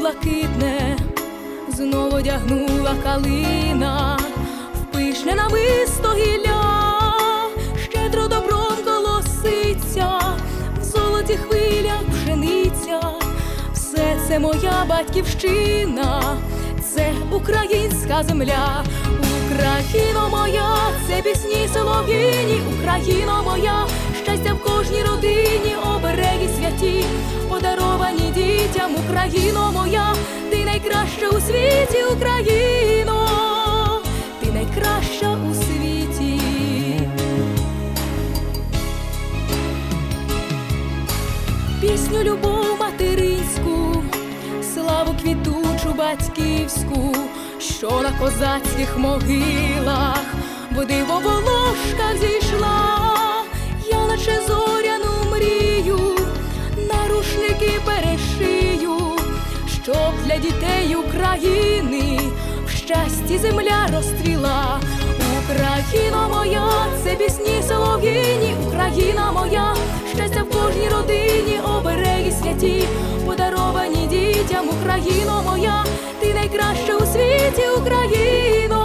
блакитне, знову одягнула калина, в пишне намисто гілля, щедро добром колоситься, в золоті хвилях пшениця, все це моя батьківщина, це українська земля, Україно моя, це пісні солов'їні, Україно моя, щастя в кожній родині, обереги святі, подаровані дітям, Україно моя, ти найкраща у світі, Україно, ти найкраща у світі. пісню любов материнську, славу квітучу батьківську, що на козацьких могилах в диво волошка зійшла, наче зоряну мрію, на рушники перешию, щоб для дітей України в щасті земля розцвіла. Україна моя, це пісні солов'їні, Україна моя, щастя в кожній родині, обереги святі, подаровані дітям, Україно моя, ти найкраща у світі, Україно,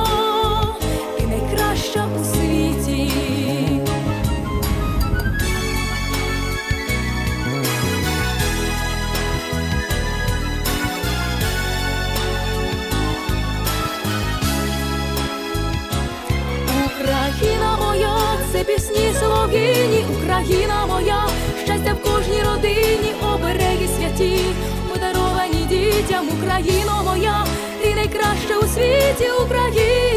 дітям, Україно моя, ти найкраща у світі, Україно,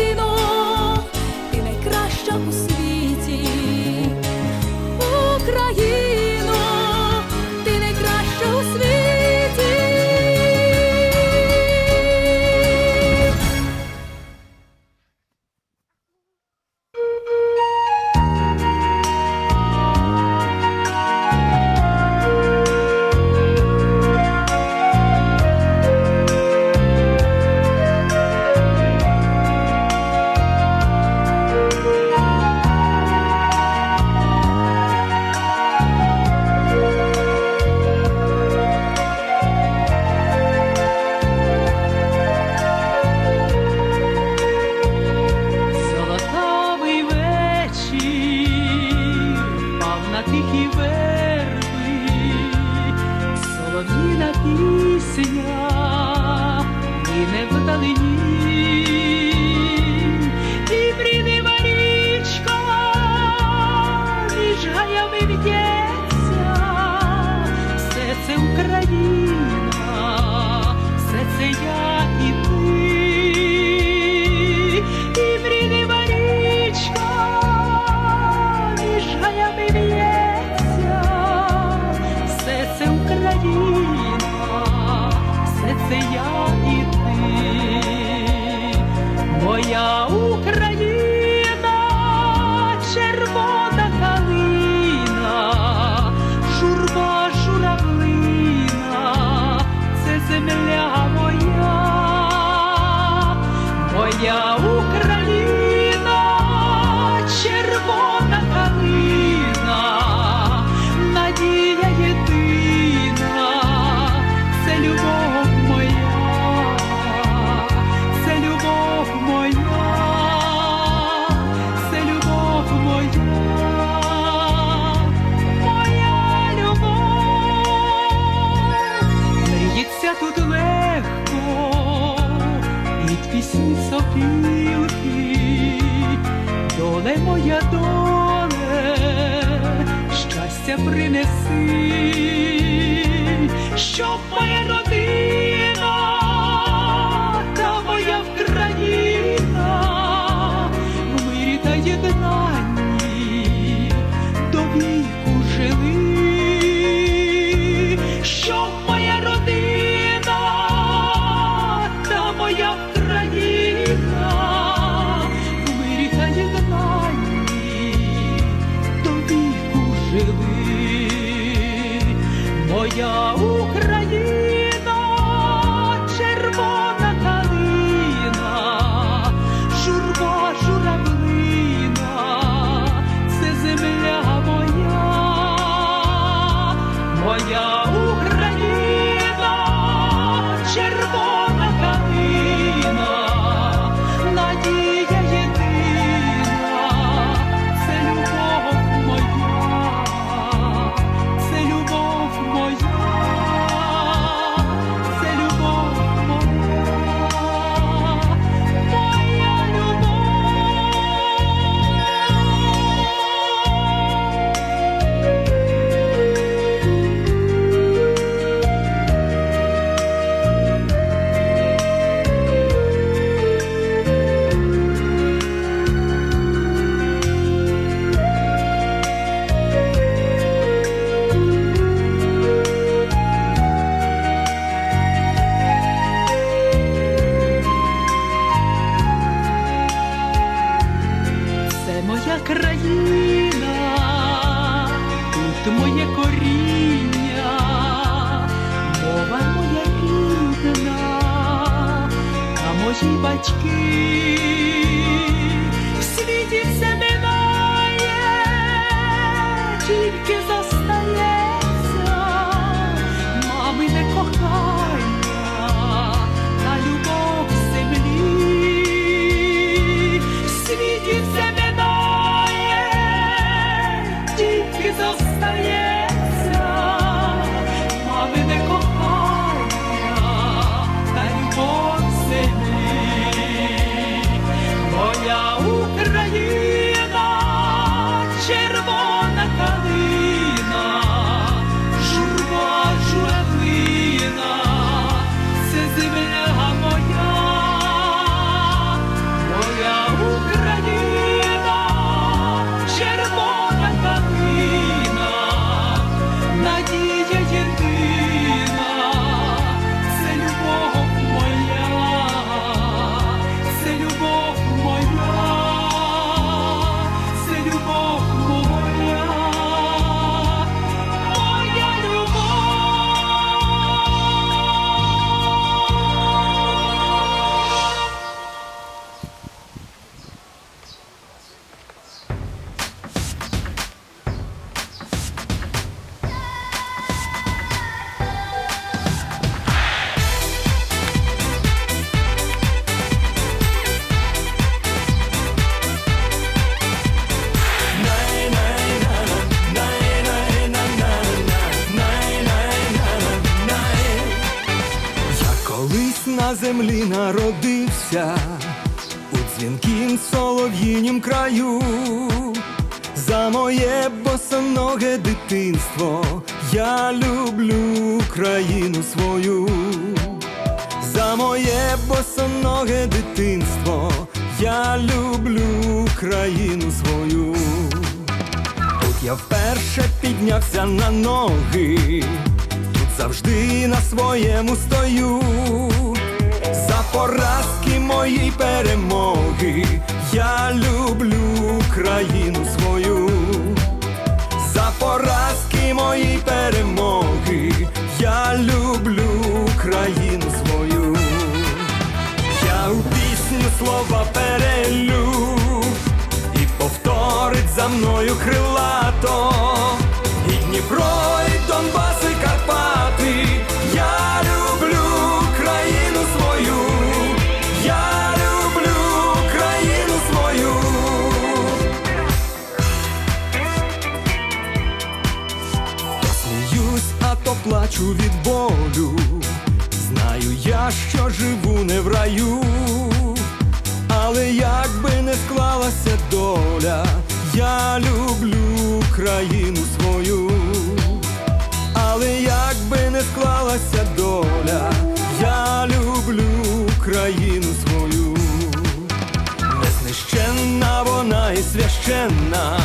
моя щоб моя родина та моя Вкраїна в мирі та єднанні до віку жили, щоб моя родина та моя країна в мирі та єднанні до моя keep. На народився у дзвінкім солов'їнім краю. За моє босоноге дитинство я люблю країну свою. За моє босоноге дитинство я люблю країну свою. Тут я вперше піднявся на ноги, тут завжди на своєму стою. За поразки мої перемоги, я люблю країну свою. За поразки моїй перемоги, я люблю країну свою. Я у пісню слова перелю плачу від болю. Знаю я, що живу не в раю, але як би не склалася доля, я люблю країну свою, але як би не склалася доля, я люблю країну свою. Незнищенна вона і священна,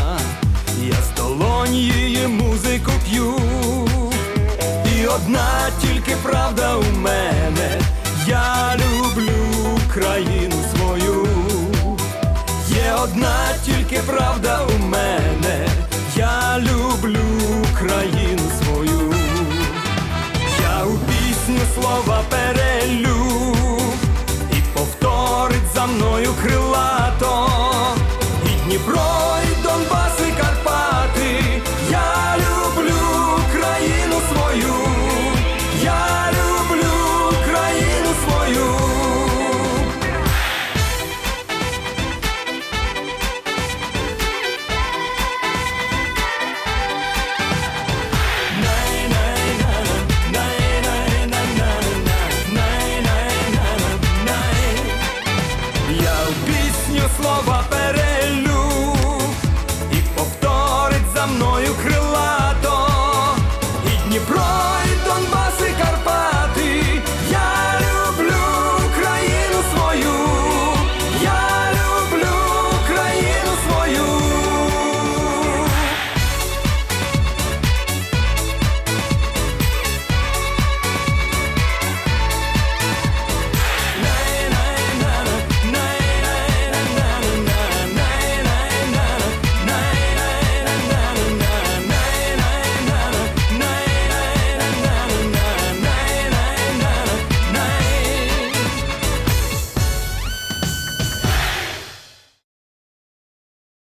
одна тільки правда у мене, я люблю країну свою. Є одна тільки правда у мене, я люблю країну свою. Я у пісню слова перелю